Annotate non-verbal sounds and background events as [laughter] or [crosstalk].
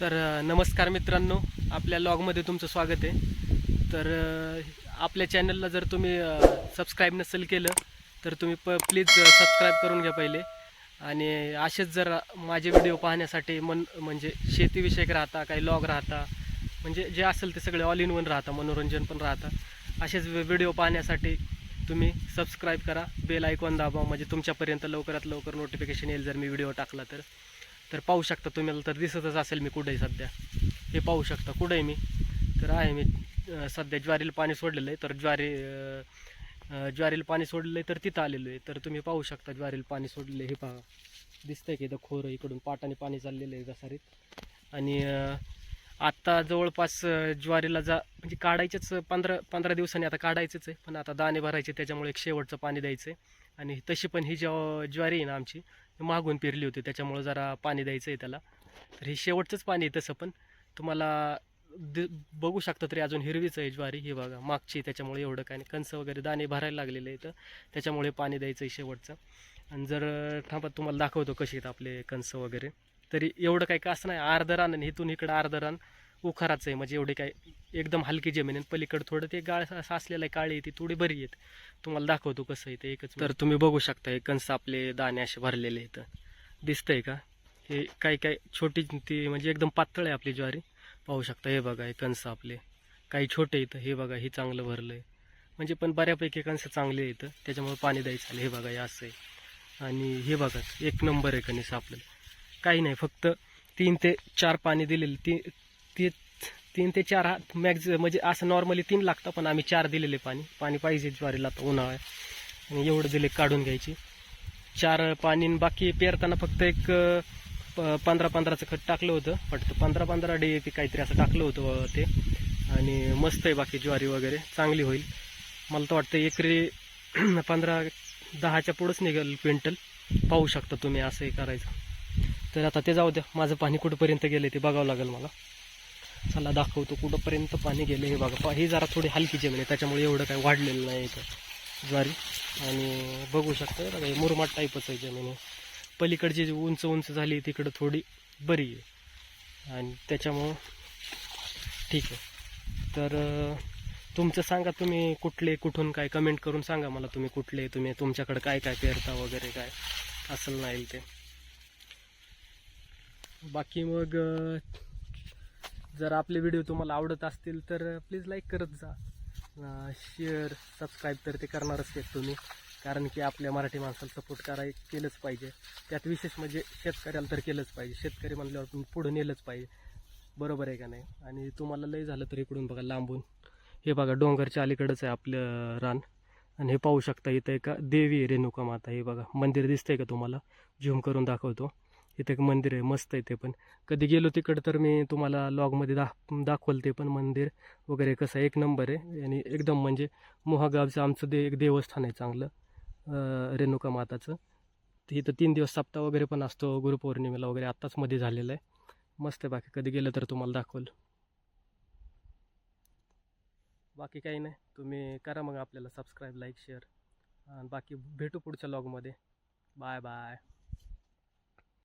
तर नमस्कार मित्रांनो. आपल्या लॉगमध्ये तुमचं स्वागत आहे. तर आपल्या चॅनलला जर तुम्ही सबस्क्राईब नसेल केलं तर तुम्ही प प्लीज सबस्क्राईब करून घ्या पहिले. आणि असेच जर माझे व्हिडिओ पाहण्यासाठी मन म्हणजे शेतीविषयक राहता काही लॉग राहता म्हणजे जे असेल ते सगळे ऑल इन वन राहता मनोरंजन पण राहतं असेच व्हिडिओ पाहण्यासाठी तुम्ही सबस्क्राईब करा. बेल आयकॉन दाबा म्हणजे तुमच्यापर्यंत लवकरात लवकर नोटिफिकेशन येईल जर मी व्हिडिओ टाकला तर. तर पाहू शकता तुम्हाला तर दिसतच असेल मी कुठंही सध्या. हे पाहू शकता कुठे मी. तर आहे मी सध्या ज्वारीला पाणी सोडलेलं आहे. तर ज्वारी ज्वारीला पाणी सोडलेलं आहे तर तिथं आलेलो आहे. तर तुम्ही पाहू शकता ज्वारीला पाणी सोडलेलं आहे. हे पहा. दिसतंय की इथं खोरं इकडून पाटाने पाणी चाललेलं आहे घसारीत. आणि आत्ता जवळपास ज्वारीला जा म्हणजे काढायचेच पंधरा पंधरा दिवसांनी आता काढायचंच आहे. पण आता दाणे भरायचे त्याच्यामुळे एक शेवटचं पाणी द्यायचं आहे आणि तशी पण ही ज्वा ज्वारी आहे ना आमची मागून पेरली होती त्याच्यामुळं जरा पाणी द्यायचं आहे त्याला. तर हे शेवटचंच पाणी आहे तसं पण. तुम्हाला द बघू शकता तरी अजून हिरवीच आहे ज्वारी ही बघा मागची त्याच्यामुळे एवढं काय नाही. कणसं वगैरे दाणे भरायला लागलेले आहेत त्याच्यामुळे पाणी द्यायचं आहे शेवटचं. आणि जर थांबा तुम्हाला दाखवतो कसे आहेत आपले कणसं वगैरे. तरी एवढं काही कसं नाही अर्धं रान आणि इथून इकडं अर्धं रान. उखाराचं आहे. म्हणजे एवढे काय एकदम हलकी जमीन आहे पलीकडं थोडं ते गाळ साचलेलं आहे काळी आहे ती थोडी बरी आहेत. तुम्हाला दाखवतो कसं आहे ते एकच तर तुम्ही बघू शकता हे कंस आपले दाणे असे भरलेले आहेत. दिसतंय का? हे काही काही छोटी ती म्हणजे एकदम पातळ आहे आपली ज्वारी. पाहू शकता हे बघा हे कंस आपले. काही छोटे इथं हे बघा हे चांगलं भरलं आहे म्हणजे पण बऱ्यापैकी कंस चांगले येतं त्याच्यामुळे पाणी द्यायचं आलं हे बघा हे असं आहे. आणि हे बघा एक नंबर आहे कणीस आपल्याला. काही नाही फक्त तीन ते चार पाणी दिलेले ती ती तीन ते चार हात मॅक्झ म्हणजे असं नॉर्मली तीन लागतं पण आम्ही चार दिलेले पाणी. पाणी पाहिजे ज्वारीला आता उन्हाळा आणि एवढं दिले काढून घ्यायची. चार पाणी बाकी पेरताना फक्त एक प- पंधरा पंधराचं खत टाकलं होतं. वाटतं पंधरा पंधरा डी ते काहीतरी असं टाकलं होतं ते. आणि मस्त आहे बाकी ज्वारी वगैरे. चांगली होईल. मला तर वाटतं एकरी [clears throat] पंधरा दहाच्या पुढंच निघेल क्विंटल. पाहू शकता तुम्ही असंही करायचं. तर आता ते जाऊ द्या. माझं पाणी कुठंपर्यंत गेलं ते बघावं लागेल मला. चला दाखवतो कुठंपर्यंत पाणी गेलं हे बघा. पा- ही जरा थोडी हलकी जमीन आहे त्याच्यामुळे एवढं काही वाढलेलं नाही इथं. ज्वारी. आणि बघू शकता हे बघा हे मुरमाड टाईपच आहे जमीन पलीकडची जी उंच उंच झाली तिकडं थोडी बरी आहे. आणि त्याच्यामुळं ठीक आहे. तर तुमचं सांगा तुम्ही कुठले कुठून काय कमेंट करून सांगा मला तुम्ही कुठले तुम्ही तुमच्याकडे काय काय पेरता वगैरे काय असं नाही ते. बाकी मग जर आपले व्हिडिओ तुम्हाला आवडत असतील तर प्लीज लाईक करत जा. शेअर सबस्क्राईब तर ते करणारच आहेत तुम्ही. कारण की आपल्या मराठी माणसाला सपोर्ट कराय केलंच पाहिजे. त्यात विशेष म्हणजे शेतकऱ्याला तर केलंच पाहिजे. शेतकरी म्हणल्यावर तुम्ही पुढं नेलंच पाहिजे. बरोबर आहे का नाही? आणि तुम्हाला लय झालं तर इकडून बघा लांबून. हे बघा डोंगरच्या अलीकडंच आहे आपलं रान. आणि हे पाहू शकता इथं एका देवी आहे रेणुका माता. हे बघा मंदिर दिसतंय का तुम्हाला? झूम करून दाखवतो. इथं एक मंदिर आहे मस्त आहे ते पण. कधी गेलो तिकडं तर मी तुम्हाला लॉगमध्ये दाख दाखवलं ते पण मंदिर वगैरे कसं आहे, एक नंबर आहे. आणि एकदम म्हणजे मोहागावचं आमचं दे एक देवस्थान आहे चांगलं रेणुका माताचं. तर इथं तीन दिवस सप्ताह वगैरे पण असतो गुरुपौर्णिमेला वगैरे आत्ताच मध्ये झालेलं आहे. मस्त आहे बाकी कधी गेलं तर तुम्हाला दाखवलं. बाकी काही नाही तुम्ही करा मग आपल्याला सबस्क्राईब लाईक शेअर आणि बाकी भेटू पुढच्या लॉगमध्ये बाय बाय